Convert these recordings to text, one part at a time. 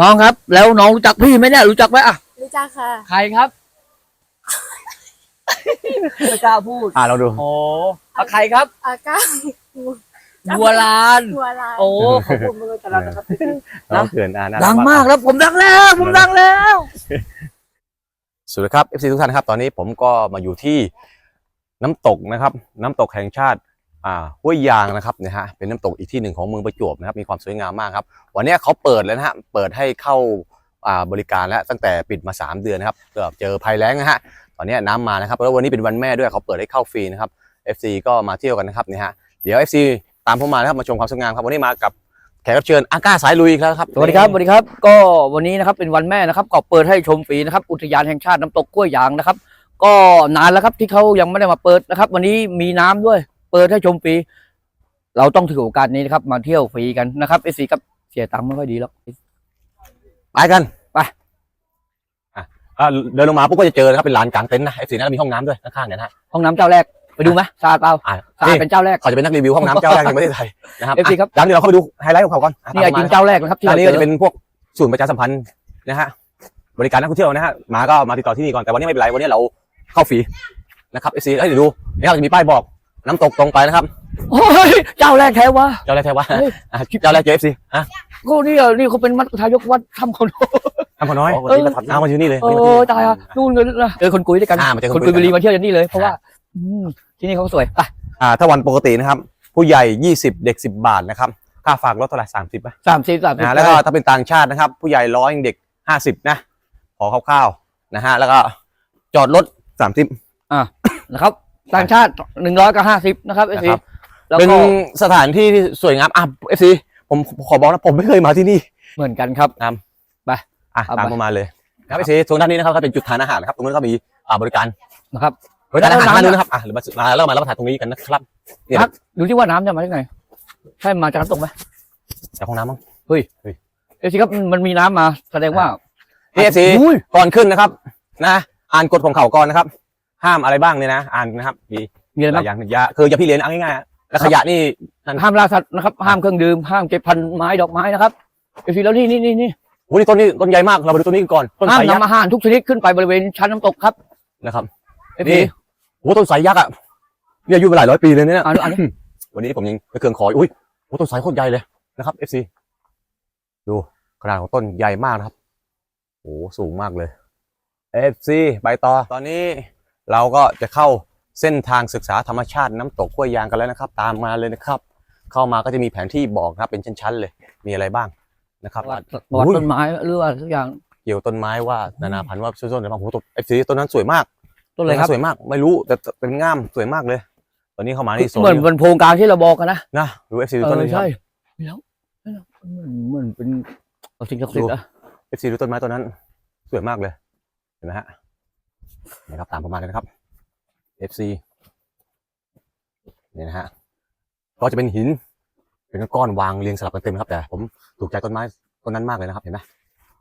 น้องครับ แล้วน้องรู้จักพี่ไหมเนี่ยรู้จักไหมอะรู้จักค่ะ ใครครับไม่กล้าพูดอ่าเราดู โอ้เอาใครครับ อาก้าบัวลานหัวลายโอ้ขอบคุณมากครับนะครับน้องเกินอ่าน่รัดังมากแล้วผมดังแล้ว ผมดังแล้ว สวัสดีครับ FC ทุกท่านครับ ตอนนี้ผมก็มาอยู่ที่น้ำตกนะครับ น้ำตกแห่งชาติอ่า ห้วยยางนะครับเนี่ยฮะเป็นน้ำตกอีกที่หนึ่งของเมืองประจวบนะครับมีความสวยงามมากครับ วันนี้เขาเปิดแล้วนะฮะเปิดให้เข้าอ่าบริการแล้วตั้งแต่ปิดมา 3 เดือนนะครับเกือบเจอภัยแล้งนะฮะตอนนี้น้ำมานะครับแล้ววันนี้เป็นวันแม่ด้วยเขาเปิดให้เข้าฟรีนะครับ FC ก็มาเที่ยวกันนะครับเนี่ยฮะเดี๋ยว FC ตามผมมานะครับมาชมความสวยงามครับวันนี้มากับแขกรับเชิญอาก้าสายลุยอีกแล้วครับสวัสดีครับสวัสดีครับ ก็วันนี้นะครับเป็นวันแม่นะครับก็เปิดให้ชมฟรีนะครับอุทยานแห่งชาติน้ำตกกล้วยยางนะครับ ก็นานแล้วครับที่เขายังไม่ได้มาเปิดนะครับ วันนี้มีน้ำด้วย เปิดให้ชมฟรีเราต้องถือโอกาสนี้นะครับ มาเที่ยวฟรีกันนะครับเอซีกับเสียตังค์ไม่ค่อยดีหรอกไปกันไปอะอะเดินลงมาปุ๊บก็จะเจอนะครับเป็นลานกลางเต็นท์นะ FC นะมีห้องน้ำด้วยข้างๆเนี่ยนะฮะห้องน้ำเจ้าแรกไปดูไหมสะอาดเปล่าอะสะอาดนี่เป็นเจ้าแรก เขาจะเป็นนักรีวิวห้องน้ำเจ้าแรกในประเทศไทยนะครับ FC ครับอะร้านนี้เราเข้าไปดูไฮไลท์ของเขาก่อนอะนี่ไอ้จริงตามเจ้าแรกนะครับที่มาเราร้านนี้เจก็อจะเป็นพวกศูนย์ประชาสัมพันธ์นะฮะบริการนักท่องเที่ยวนะฮะมาก็มาติดต่อที่นี่ก่อนแต่วันนี้ไม่เป็นไรวันนี้เราเข้าฟรีนะครับ FC เอ้ยเดี๋ยวดูนี่ครับจะมีป้ายบอก น้ำตกตรงไปนะครับ โอ้ยเจ้าแรกแท้วะ เจ้าแรกแท้ว่าเฮ้ย อะเจ้าแรกเจอ FC อะก็นี่อะนี่เขาเป็นมัดทายกวัดทำคนทำคนน้อยเออเอามาอยู่นี่เลยโอ้ยตายอะนู่นเลยนะเจอคนกุยด้วยกันอ่ามาเจอคคนนกุกุยยบุรีมาเที่ยวอย่างนี้เลยเพราะว่าอืมที่นี่เขาสวยไปอ่าถ้าวันปกตินะครับ ผู้ใหญ่ 20 เด็ก 10 บาทนะครับ ค่าฝากรถเท่าไหร่30ป่ะสามสิบสามสิบนะแล้วก็ถ้าเป็นต่างชาตินะครับ ผู้ใหญ่ร้อยเด็ก 50 นะ ขอคร่าวๆนะฮะแล้วก็จอดรถ30นะครับ ต่างชาติหนึ่งร้อยกับห้าสิบนะครับเอนะซีครับ แล้วเป็นก็สถานที่ที่สวยงามอะเอฟซีผมขอบอกนะผมไม่เคยมาที่นี่เหมือนกันครับ อะเอาไป ตามผมมาเลยครับเอฟซีตรงด้านนี้นะครับก็เป็นจุดทานอาหารนะครับตรงนู้นก็มีอ่าบริการนะครับ บริการอาหารแล้วด้านน้ำนู้นนะครับอะหรือมามาแล้วมารับประทานตรงนี้กันนะครับเนี่ยครับดูที่ว่าน้ำจะมาจากไหนใช่มาจากน้ำตกไหมจากห้องน้ำมั้งเอซีครับมันมีน้ำมาแสดงว่านี่เอฟซีอุ้ยก่อนขึ้นนะครับ นะ อ่านกฎของเขาก่อนนะครับ ห้ามอะไรบ้างเนี่ยนะอ่านนะครับมีมีอะไรหลาบ้ายงอย่างอย่าคืออย่าพี่เลี้ยงเอาง่ายๆอะแล้วขยะนี่ห้ามล่าสัตว์นะครับ ห้ามเครื่องดื่มห้ามเก็บพันไม้ดอกไม้นะครับเอซีแล้วนี่นี่นี่นี่โอ้นี่ต้นนี้ต้นใหญ่มากเราไปดูต้นนี้ก่อนต้นห้ามสายยักษ์นำอาหารทุกชนิดขึ้นไปบริเวณชั้นน้ำตกครับนะครับ เอนี่ ซีโอ้ต้นสายยักษ์อะเนี่ยอายุมาหลายร้อยปีเลยเนี่ยอันนี้อันนี้วันนี้ผมยังไปเครื่องขออยู่อุ้ยโอ้ต้นสายโคตรใหญ่เลยนะครับ FC ดูขนาดของต้นใหญ่มากนะครับโอ้สูงมากเลย FC ไปต่อตอนนี้ เราก็จะเข้าเส้นทางศึกษาธรรมชาติน้ำตกกล้วยยางกันแล้วนะครับ ตามมาเลยนะครับ เข้ามาก็จะมีแผนที่บอกนะครับ เป็นชั้นๆเลยมีอะไรบ้างนะครับวัดวัดอุ้ยต้นไม้หรือว่าทุกอย่างเกี่ยวต้นไม้ว่านานาพันธุ์ว่าต้นอะไรบ้างโอ้โหต้น FC ต้นนั้นสวยมากต้นอะไรครับสวยมาก ไม่รู้แต่แต่เป็นง่ามสวยมากเลย ตอนนี้เข้ามานี่โซนเหมือนนี้เป็นโพรงกลางที่เราบอกกันนะนะดู FC ดูเอต้นอนี้ครับใช่แล้วแล้วเหมือนเหมือนเป็นเอาสิ่งศักดิ์สิทธิ์อะเอฟซีดูต้นไม้ต้นนั้น สวยมากเลยเห็นไหมฮะ นะครับตามผมมาเลยนะครับเอฟซีนี่นะฮะก็จะเป็นหิน เป็นก้อนวางเรียงสลับกันเต็มนะครับแต่ผมถูกใจต้นไม้ต้นนั้นมากเลยนะครับ เห็นไหม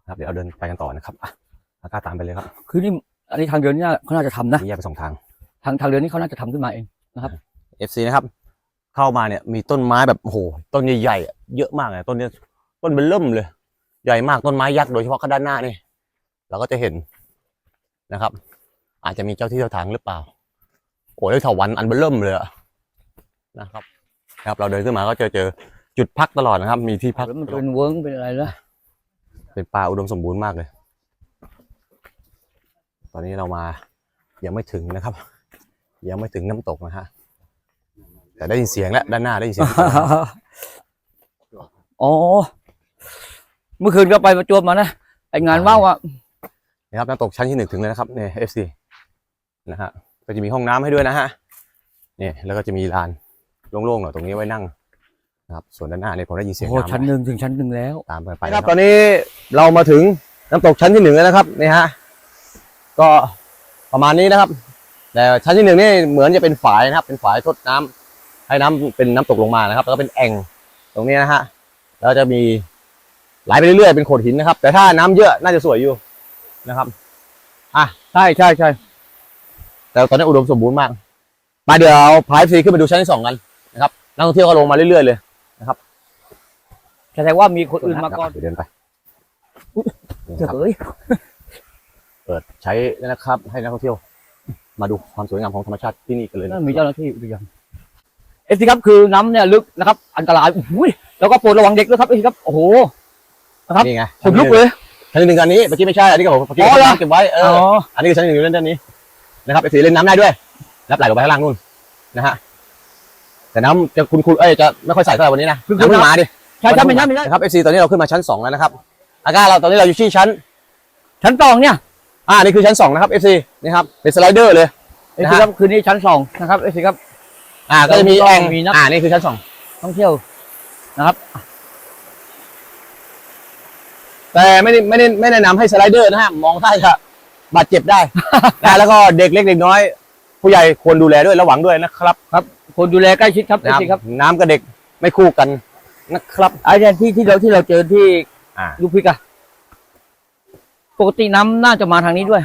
นะครับเดี๋ยวเอาเดินไปกันต่อนะครับอะอากาตามไปเลยครับ คือนี่อันนี้ทางเดินเนี่ยเขาน่าจะทำนะมีแยกไปสองทาง ทางทางเดินนี่เขาน่าจะทำขึ้นมาเองเอฟซีนะครับ เข้ามาเนี่ยมีต้นไม้แบบโอ้โหต้นใหญ่ๆอะเยอะมากเลยต้นเนี้ยต้นเป็นเริ่มเลย ใหญ่มากต้นไม้ยักษ์โดยเฉพาะข้างด้านหน้านี่เราก็จะเห็นนะครับ อาจจะมีเจ้าที่เจ้าทางหรือเปล่า โอ้ยเถาวันอันเบอร์เริ่มเลยอะนะครับ ครับ เราเดินขึ้นมาก็เจอเจอจุดพักตลอดนะครับ มีที่พักแล้วมันเป็นเวิร์กเป็นอะไรนะเป็นป่าอุดมสมบูรณ์มากเลย ตอนนี้เรามายังไม่ถึงนะครับ ยังไม่ถึงน้ำตกนะฮะแต่ได้ยินเสียงแล้วด้านหน้าได้ยินเสียงอ๋อเมื่อคืนก็ไปประจวบมานะไองานว่าวอะนะครับน้ำตกชั้นที่หนึ่งถึงเลยนะครับเนี่ย FC นะฮะก็จะมีห้องน้ำให้ด้วยนะฮะเนี่ยแล้วก็จะมีลานโล่งๆหน่อยตรงนี้ไว้นั่งนะครับส่วนด้านหน้าเนี่ยผมได้ยินเสียงโอ้น้ำชั้นหนึ่งถึงชั้นหนึ่งแล้วตามไปไปครับตอนนี้เรามาถึงน้ำตกชั้นที่หนึ่งแล้วนะครับนี่ฮะก็ประมาณนี้นะครับ แต่ชั้นที่หนึ่งนี่เหมือนจะเป็นฝายนะครับ เป็นฝายทดน้ำให้น้ำเป็นน้ำตกลงมานะครับ แล้วก็เป็นแอ่งตรงนี้นะฮะแล้วจะมีไหลไปเรื่อยๆเป็นโขดหินนะครับ แต่ถ้าน้ำเยอะน่าจะสวยอยู่นะครับใช่ใช่ใช่ แต่ตอนนี้อุดมสมบูรณ์มาก มาเดี๋ยวเอาพายฟรีขึ้นไปดูชั้นที่สองกันนะครับนักท่องเที่ยวก็ลงมาเรื่อยๆเลยแสดงว่ามีคนอื่นมาก่อนเดี๋ยวเดินไปเฉยเปิดใช้แล้วนะครับ ให้นักท่องเที่ยว มาดูความสวยงามของธรรมชาติที่นี่กันเลยนั่นะนมีเจ้าหน้าที่อุทยานเอฟซีครับคือน้ำเนี่ยลึกนะครับ อันตรายอุ้ยแล้วก็โปรดระวังเด็กด้วยครับเอฟซีครับโอ้โหครับนี่ไงขนลุกเลยชั้นหนึ่งอันนี้เมื่อกี้ไม่ใช่อันนี้ก็บอกเมื่อกี้อ๋อเหรอเก็บไว้เออ๋อออันนี้คือชั้นหนึ่งอยู่เล่นด้านนี้ นะครับไอ้สีเล่นน้ำได้ด้วยรับไหลลงไปข้างล่างนู่นนะฮะแต่น้ำจะคุณคุณเอ้ยจะไม่ค่อยใส่เท่าไหร่วันนี้นะน้ำขึ้นมาดิใช่ใช่ไม่ใช่ไม่ใช่นะครับเอฟซีตอนนี้เราขึ้นมาชั้นสองแล้วนะครับอากาเราตอนนี้เราอยู่ที่ชั้น ชั้นสองเนี่ยอ่านี่คือชั้นสองนะครับเอฟซีนี่ครับเป็นสไลเดอร์เลยเอฟซีครับคืนนี้ชั้นสองนะครับเอฟซีครับ อ่าก็จะมีเราแอ่งมีนักอ่านี่คือชั้นสองท่องเที่ยวนะครับ แต่ไม่ได้ไม่ได้ไม่แนะนำให้สไลเดอร์นะฮะมองท่าจะบาดเจ็บได้ นะแล้วก็เด็กเล็กเด็กน้อย ผู้ใหญ่ควรดูแลด้วยระวังด้วยนะครับคนดูแลใกล้ชิดครับเอฟนะซีครับน้ำกับเด็กไม่คู่กันนะครับ ไอ้เนี่ยที่ที่เราที่เราเจอที่อ่า ลูกพริกอะปกติน้ำน่าจะมาทางนี้ด้วย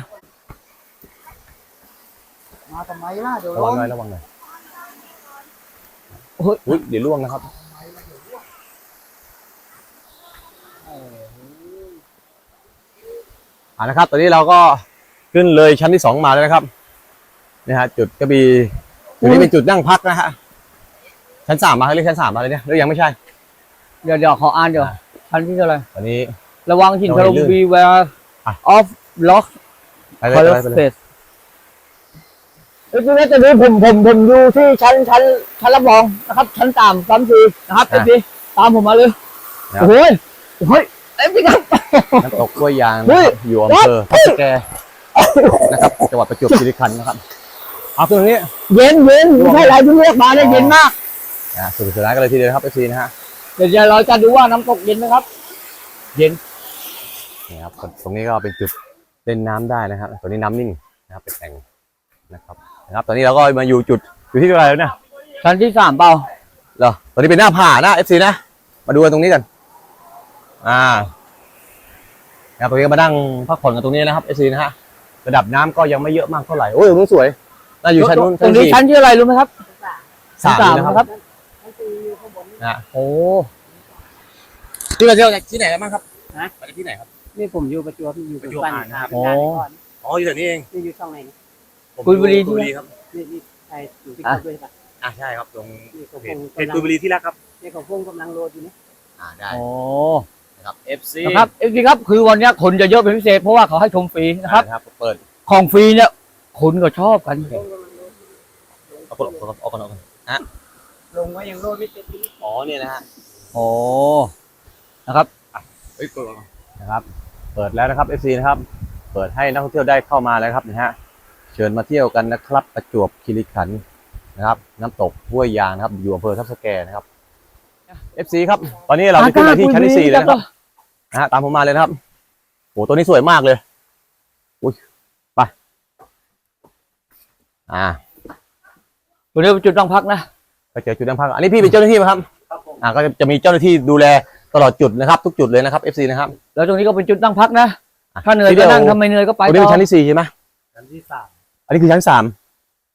มาทำไมล่ะเดี๋ยวระวัล้งมหน่อยระวังหน่อยโอ้ย อุ๊ยเดี๋ยวล่วงนะครับ อ่านะครับ ตอนนี้เราก็ ขึ้นเลยชั้นที่สองมาแล้วนะครับนี่ฮะจุดกระบี่จุดนี้เป็นจุดนั่งพักนะฮะชั้นสามมาเรียกชั้นสามมาเลยเนี่ยหรือยังไม่ใช่ เดี๋ยวเดี๋ยวขออ่านเดี๋ยวชั้นที่เท่าไหร่ตอนนี้ ระวังหินถล่มระวังลื่น beware อะ of lock ไปเลยไปเลยไปเลย space เอฟซีตอนนี้ผมผมผมอยู่ที่ชั้นชั้นชั้นรับรองนะครับ ชั้นสามชั้นสี่นะครับเอฟซีตามผมมาเลยครับโอ้ยโอ้ยเอฟซีครับน้ำตกกล้วยยางเฮ้นะยครับอยู่อำเภอทับสแก นะครับจังหวัดประจวบคีรีขันธ์นะครับเอาตรงนี้ เย็นเย็นไม่ใช่อะไรที่เรียกมาเนี่ยเย็นมากอ่าสนุกสนานกันเลยทีเดียวนะครับเอฟซีนะฮะเดี๋ยวเราจะดูว่าน้ำตกเย็นไหมครับ เย็นนี่ครับตรงนี้ก็เป็นจุดเล่นน้ำได้นะครับตรงนี้น้ำนิ่งนะครับเป็นแอ่งนะครับนะครับ ตอนนี้เราก็มาอยู่จุดอยู่ที่เท่าไหร่แล้วเนี่ยชั้นที่สามเปล่าเหรอตอนนี้เป็นหน้าผานะเอฟซีนะ มาดูกันตรงนี้กันอ่านะครับตรงนี้ก็มานั่งพักผ่อนกันตรงนี้นะครับเอฟซีนะฮะ ระดับน้ำก็ยังไม่เยอะมากเท่าไหร่โอ้ยตรงนู้นสวยน่าอยู่ชั้นนู้นตรงนี้สี่ชั้นที่อะไรรู้ไหมครับสามชั้นนะครับมันคืออยู่ข้างบนนะโอ้ที่มาเที่ยวจากที่ไหนกันบ้างครับฮะมาจากที่ไหนครับ นี่ผมอยู่ประจวบอยู่ประจวบบ้านอ่านนะครับเป็นการก่อนอ๋ออยู่แถวนี้เองนี่อยู่ช่องไหนนี่ผมกุยบุรี กุที่ยบุรีครับนี่นี่ไอ้อยู่ที่อะเขาด้วยป่ะอ่าใช่ครับตรงนี่เขาเพพจงเพจกุยบุรีที่รักครับนี่เขาพงกำลังโหลดอยู่นี่อ่าได้ โอ้ นะครับ FC นะครับเอฟซีครับคือวันเนี้ยคนจะเยอะเป็นพิเศษเพราะว่าเขาให้ชมฟรีนะครับ นะครับเปิดของฟรีเนี่ยคนก็ชอบกันพงกำลังโหลดเอาคนเอาคนเอาคนเอาคนลงไว้ยังโหลดไม่เสร็จดีอ๋อเนี่ยนะฮะโอ้เฮ้ยกดนะครับ เปิดแล้วนะครับ FC นะครับ เปิดให้นักท่องเที่ยวได้เข้ามาแล้วครับนะฮะเชิญมาเที่ยวกันนะครับประจวบคีรีขันธ์นะครับ น้ำตกห้วยยางนะครับอยู่อำเภอทับสแกนะครับ FC ครับ ตอนนี้เราจะขึ้นมาที่ชั้นที่สี่แล้วนะครับนะฮะตามผมมาเลยนะครับโอ้ตัวนี้สวยมากเลยอุ้ยไปอ่าตัวนี้เป็นจุดตั้งพักนะก็เจอจุดนั่งพัก อันนี้พี่เป็นเจ้าหน้าที่ไหมครับครับผมอ่าก็จะจะมีเจ้าหน้าที่ดูแลตลอดจุดนะครับ ทุกจุดเลยนะครับ FC นะครับ แล้วตรงนี้ก็เป็นจุดตั้งพักนะอะถ้าเหนื่อยที่เดีก็ยวนั่งถ้าไม่เหนื่อยก็ไปตัวนี้ต่เป็นอชั้นที่สี่ใช่ไหมชั้นที่สามอันนี้คือชั้นสาม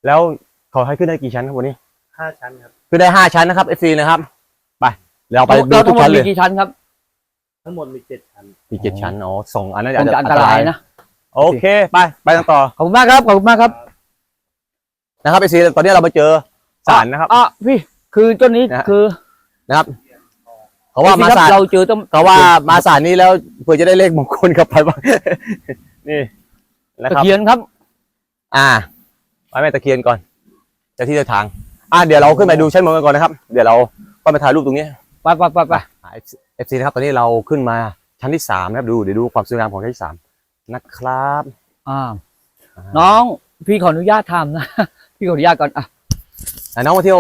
แล้วเขาให้ขึ้นได้กี่ชั้นครับวันนี้ห้าชั้นครับขึ้นได้ห้าชั้นนะครับ FC นะครับไป เราไปดูเราทุทั้กงหมดชั้นเลมียกี่ชั้นครับทั้งหมดมีเจ็ดชั้น มีเจ็ดชั้นอ๋อสองอันนั้นคงจะอันตรายนะ โอเค ไปไปกันต่อขอบคุณมากครับ ขอบคุณมากครับนะครับ FC ตอนนี้เรามาเจอสารนะครับ อะพี่ คือเจ้านี้นะฮะ คือนะครับเขาว่ามาพี่คสารับรเราเจอต้องเขาว่ามาสารนี้แล้วเพื่อจะได้เลขมงคลกลับไปบ้าง นี่นะตะครับ เคียนครับ อ่าไปแม่ตะเคียนก่อนเจะที่เดินทาง อ่าเดี๋ยวเราขึ้นไปดูชั้นบนกันก่อนนะครับ เดี๋ยวเราก็มาถ่ายรูปตรงนี้ ไปไปไปไปเอฟซีนะครับตอนนี้เราขึ้นมาชั้นที่สามนะครับดูเดี๋ยวดูความสวยงามของชั้นที่สามนะครับอ่าน้องพี่ขออนุญาตทำนะ พี่ขออนุญาตก่อนอะอะน้องมาเที่ยว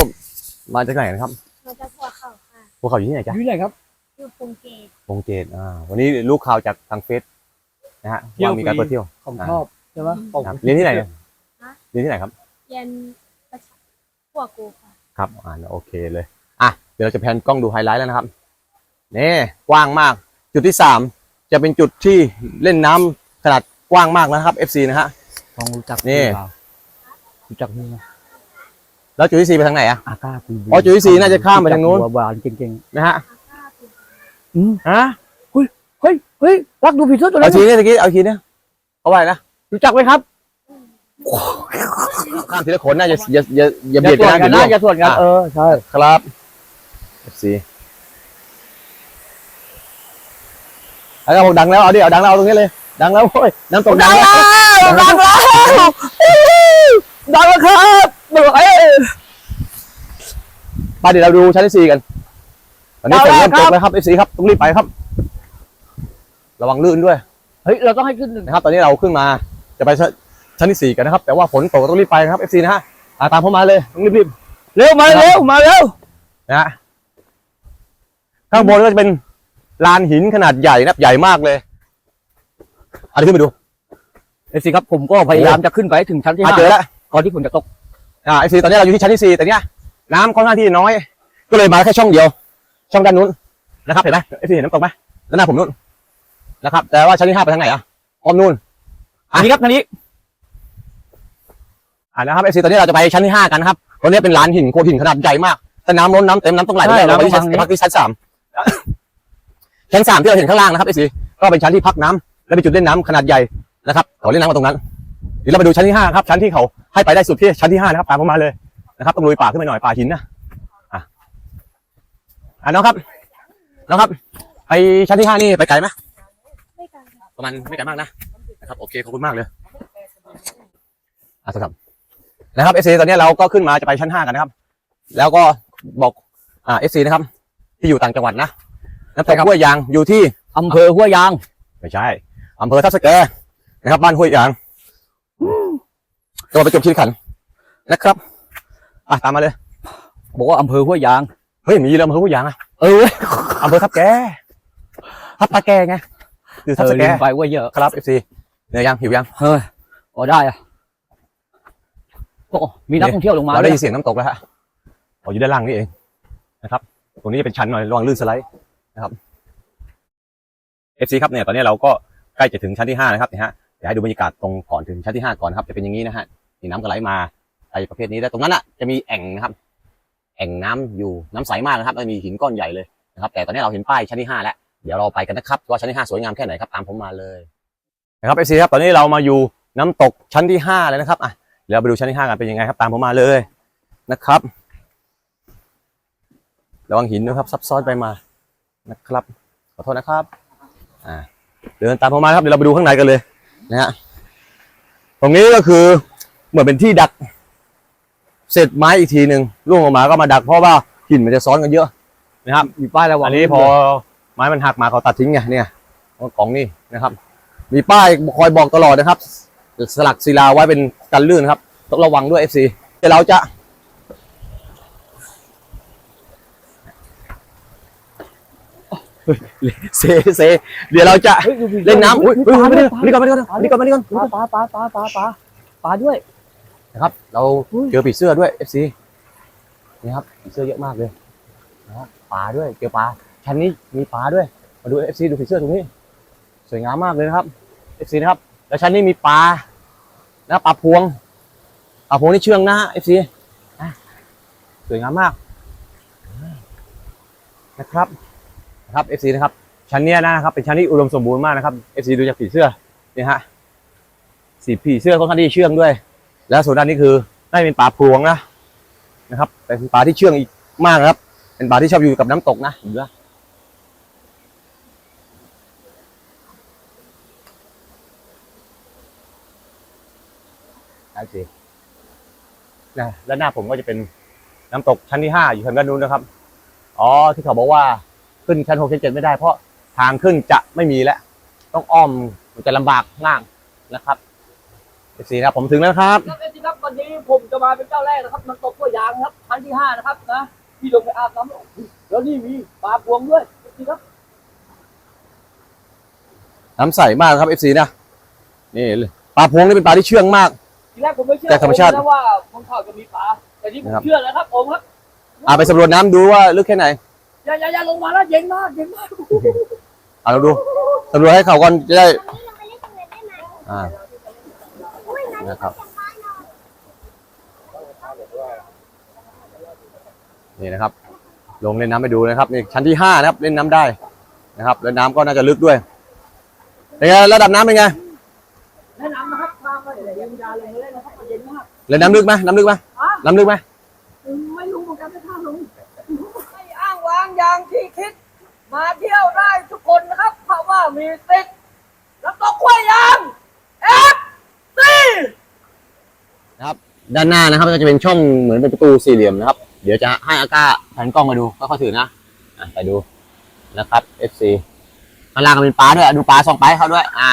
มาจากไหนนะครับมาจากหัวเขาค่ะพวกเขาอยู่ที่ไหนจ๊ะอยู่ไหนครับอยู่ภูเก็ตวงเจดอ่าวันนี้ลูกข่าวจากทางเฟซนะฮะเที่ยวว่ามีการฟรีเปิดเที่ยวผมอ่าชอบใช่ไหมครับเรียนที่ไหนเนี่ยเรียนที่ไหนครับเรียนประชาหัวกูค่ะครับอ่าโอเคเลยอะ เดี๋ยวเราจะแพนกล้องดูไฮไลท์แล้วนะครับนี่กว้างมาก จุดที่สามจะเป็นจุดที่เล่นน้ำขนาดกว้างมากนะครับ FC นะฮะลองรู้จักนี่พี่เปล่ารู้จักนี่ไหมแล้วจุดที่สี่ไปทางไหนอะอาก้าคุยอ๋อจุดที่สี่น่าจะข้ามไปทางนู้นรู้จักหัวบานเก่งนะฮะอาก้าภูๆอืมฮะเฮ้ยเฮ้ยรักดูผีเสื้อตัวเอานั้นทีนี้ตะกี้เอาทีนี้เขาว่าอะไรนะรู้จักไหมครับข้ามทีละคนน่าจะอย่าอย่าอย่าอย่าเบียดส่วนกักันนนะนะอย่าส่วนกันอะเออใช่ครับ สีแล้วบอกดังแล้วเอาดิเอาดังแล้วเอาตรงนี้เลย ดังแล้วโอ้ยน้ำตกดัดังงแล้วแล้วดังแล้วดังแล้วครับไม่ไหวไปเดี๋ยวเราดูชั้นที่สี่กันตอนนี้ฝนเริ่มตกแล้วครับเอฟซีครับต้องรีบไปครับ ระวังลื่นด้วย เฮ้ยเราต้องให้ขึ้นหนึ่งนะครับ ตอนนี้เราขึ้นมาจะไปชั้นที่สี่กันนะครับ แต่ว่าฝนตกต้องรีบไปนะครับเอฟซีนะฮะอ่าตามผมมาเลยต้องรีบๆ เร็วมาเร็วมาเร็วนะฮะ ข้างบนก็จะเป็นลานหินขนาดใหญ่นะครับใหญ่มากเลยอันนี้ขึ้นไปดูเอฟซีครับผมก็พยายามจะขึ้นไปให้ถึงชั้นที่อะห้าเจอแล้วก่อนที่ฝนจะตกอ่าไอซีตอนนี้เราอยู่ที่ชั้นที่สี่แต่เนี้ยน้ำค่อนข้างที่จะน้อย ก็เลยมาแค่ช่องเดียว ช่องด้านนู้นนะครับเห็นไหมไอซีเห็นน้ำตกไหมด้านหน้าผมนู้นนะครับ แต่ว่าชั้นที่ห้าไปทางไหนอะอ้อมนู้นอันนี้ครับอันนี้อ่านะครับไอซีตอนนี้เราจะไปชั้นที่ห้ากันนะครับตรงนี้เป็นลานหินโขดหินขนาดใหญ่มากแต่น้ำล้นน้ำเต็มน้ำต้องไหลไปเลยเราไปที่ชั้นพักที่ชั้นสาม ชั้นสามที่เราเห็นข้างล่างนะครับไอซีก็เป็นชั้นที่พักน้ำและเป็นจุดเล่นน้ำขนาดใหญ่นะครับเขาเล่นน้ำกันตรงนั้นเดี๋ยวเราไปดูชั้นที่ห้าครับชั้นที่เขาให้ไปได้สุดที่ชั้นที่ห้านะครับตามผมมาเลยนะครับต้องลุยป่าขึ้นไปหน่อยป่าหินนะอะอะน้องครับน้องครับไปชั้นที่ห้านี่ไปไกลไหมไม่กันค่ะประมาณไม่ไกลมากนะนะครับโอเคขอบคุณมากเลยอะครับนะครับเอซีตอนนี้เราก็ขึ้นมาจะไปชั้นห้ากันนะครับ แล้วก็บอกอ่าเอซีนะครับ ที่อยู่ต่างจังหวัดนะน้ำตกห้วยยางอยู่ที่อำเภอห้วยยางไม่ใช่อำเภอทับสแกนะครับ บ้านห้วยยางจังหวัดประจวบคีรีขันธ์นะครับอะตามมาเลย บอกว่าอำเภอห้วยยางเฮ้ยมีเรืออำเภอห้วยยางอะเออเว้ยอำเภอทับแกทับตาแกไงคือเอทับอสแกลืมไปว่าเยอะครับเอฟซีเหนื่อยยังหิวยังเฮ้ยพอได้อะโอ้มีนักท่องเที่ยวลงมาเราได้ด้วยินเสียงน้ำตกแล้วฮะอ๋ออยู่ด้านล่างนี่เองนะครับ ตรงนี้จะเป็นชั้นหน่อยระวังลื่นสไลด์นะครับเอฟซีครับเนี่ยตอนนี้เราก็ใกล้จะถึงชั้นที่ห้านะครับนี่ยฮะเดี๋ยวให้ดูบรรยากาศตรงก่อนถึงชั้นที่ห้าก่อนครับจะเป็นอย่างนี้นะฮะมีน้ำก็ไหลมาไอประเภทนี้แล้วตรงนั้นอะจะมีแอ่งนะครับ แอ่งน้ำอยู่น้ำใสมากนะครับแล้วมีหินก้อนใหญ่เลยนะครับ แต่ตอนนี้เราเห็นป้ายชั้นที่ห้าแล้วเดี๋ยวเราไปกันนะครับว่าชั้นที่ห้าสวยงามแค่ไหนครับตามผมมาเลยนะครับเอฟซีครับตอนนี้เรามาอยู่น้ำตกชั้นที่ห้าแล้วนะครับอะเดี๋ยวเราไปดูชั้นที่ห้ากันเป็นยังไงครับตามผมมาเลยนะครับ ระวังหินนะครับ ซับซ้อนไปมานะครับ ขอโทษนะครับ อ่า เดินตามผมมาครับ เดี๋ยวเราไปดูข้างในกันเลยนะฮะ ตรงนี้ก็คือเหมือนเป็นที่ดัก เศษไม้อีกทีหนึ่งล่วงออกมาก็มาดักเพราะว่าหินมันจะซ้อนกันเยอะนะครับ มีป้ายระวังอันนี้พอไม้มันหักมาเขาตัดทิ้งไงเนี่ยกล่องนี่นะครับ มีป้ายคอยบอกตลอดนะครับ สลักศิลาไว้เป็นกันลื่นนะครับ ต้องระวังด้วย FC เดี๋ยวเราจะ เซเซเดี๋ยวเราจะฮ้ยดูผีเล่นน้ำอุ้ยปลามาด้วยนี่ก่อนมานี่ก่อนมานี่ก่อนมานี่ก่อนปลาปลาปลาปลาปลาปลาปลาด้วยนะครับ เราเจอผีเสื้อด้วย FC นี่ครับผีเสื้อเยอะมากเลยนะครับปลาด้วยเจอปลาชั้นนี้มีปลาด้วย มาดู FC ดูผีเสื้อตรงนี้ สวยงามมากเลยนะครับ FC นะครับ แล้วชั้นนี้มีปลานะปลาพวงปลาพวงนี่เชื่องนะ FC อะสวยงามมากนะครับ นะครับ FC นะครับ ชั้นเนี้ยนะครับ เป็นชั้นที่อุดมสมบูรณ์มากนะครับ FC ดูจากผีเสื้อนี่ฮะสีผีเสื้อค่อนข้างที่เชื่องด้วย แล้วส่วนด้านนี้คือน่าจะเป็นปลาพวงนะนะครับเป็นปลาที่เชื่องอีกมากครับ เป็นปลาที่ชอบอยู่กับน้ำตกนะเห็นไหมใช่สนะและหน้าผมก็จะเป็นน้ำตกชั้นที่ห้าอยู่ทางด้านนู้นนะครับ อ๋อที่เขาบอกว่า ขึ้นชั้นหกชั้นเจ็ดไม่ได้เพราะทางขึ้นจะไม่มีแล้ว ต้องอ้อมมันจะลำบากมากนะครับสีนะครับผมถึงแล้วนะครับครับเอฟซีครับวันนี้ผมจะมาเป็นเจ้าแรกนะครับน้ำตกห้วยยางครับชั้นที่ห้านะครับนะที่ลงไปอาบน้ำแล้วนี่มีปลาพวงด้วยเอฟซีครับน้ำใสมากครับเอฟซีนะนี่เลยปลาพวงนี่เป็นปลาที่เชื่องมากทีแรกผมไม่เชื่อแต่ธรรมชาติผมนะว่าคนเขาจะมีปลาแต่นี่ผมนะครับเชื่อแล้วครับผมครับอ่าไปสำรวจน้ำดูว่าลึกแค่ไหน อย่าอย่าอย่าลงมาแล้วเย็นมากเย็นมากอ่าเราดูสำรวจให้เขาก่อนจะได้ตอนนี้เราไปเล่นตรงนั้นได้ไหมอ่าอุ้ยงั้นนะครับ นี่นะครับ ลงเล่นน้ำไปดูนะครับนี่ชั้นที่ห้านะครับเล่นน้ำได้นะครับแล้วน้ำก็น่าจะลึกด้วยเป็นไงระดับน้ำเป็นไงแนะนำนะครับมาก็เย็นยาเลยเลยนะครับเย็นมากแล้วน้ำลึกไหมน้ำลึกไหมน้ำลึกไหมไม่รู้เหมือนกันไม่ท่าลงไม่ อย่างที่คิด มาเที่ยวได้ทุกคนนะครับ เพราะว่ามีติดแล้วก็กล้วยยางเอฟซีด้านหน้านะครับก็จะเป็นช่องเหมือนเป็นประตูสี่เหลี่ยมนะครับ เดี๋ยวจะให้อาก้าแผ่นกล้องมาดูก็เขาถือนะอะไปดูนะครับ FC ข้างล่างก็เป็นปลาด้วยอะดูปลาส่องไปให้เขาด้วย อ่า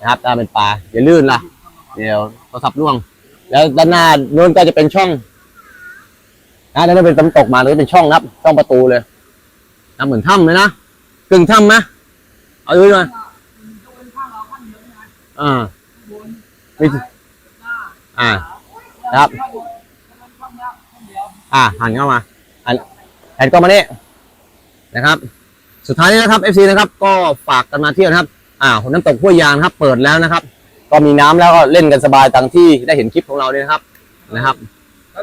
นะครับถ้าเป็นปลาอย่าลื่นล่ะ เดี๋ยวโทรศัพท์ร่วง แล้วด้านหน้านู้นก็จะเป็นช่อง นะแล้วก็เป็นตำตกมาแล้วก็เป็นช่องนะครับช่องประตูเลยนะเหมือนถ้ำเลยนะกึ่งถ้ำไหมเอาดูหน่อยอ่ามีอ่าครับ อ่าหันเข้ามาหันหันกล้องมานี่นะครับ สุดท้ายนี้นะครับ FC นะครับ ก็ฝากกันมาเที่ยวนะครับ อ่าน้ำตกห้วยยางนะครับ เปิดแล้วนะครับ ก็มีน้ำแล้วก็เล่นกันสบายตังที่ได้เห็นคลิปของเราเนี่ยนะครับนะครับ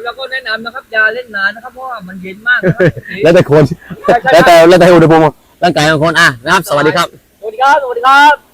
แล้วก็แนะนำนะครับอย่าเล่นนานนะครับเพราะว่ามันเย็นมากนะครับแล้วแต่คนแล้วแต่แล้วแต่อุณหภูมิร่างกายของคนอะนะครับ สวัสดีครับ สวัสดีครับสวัสดีครับ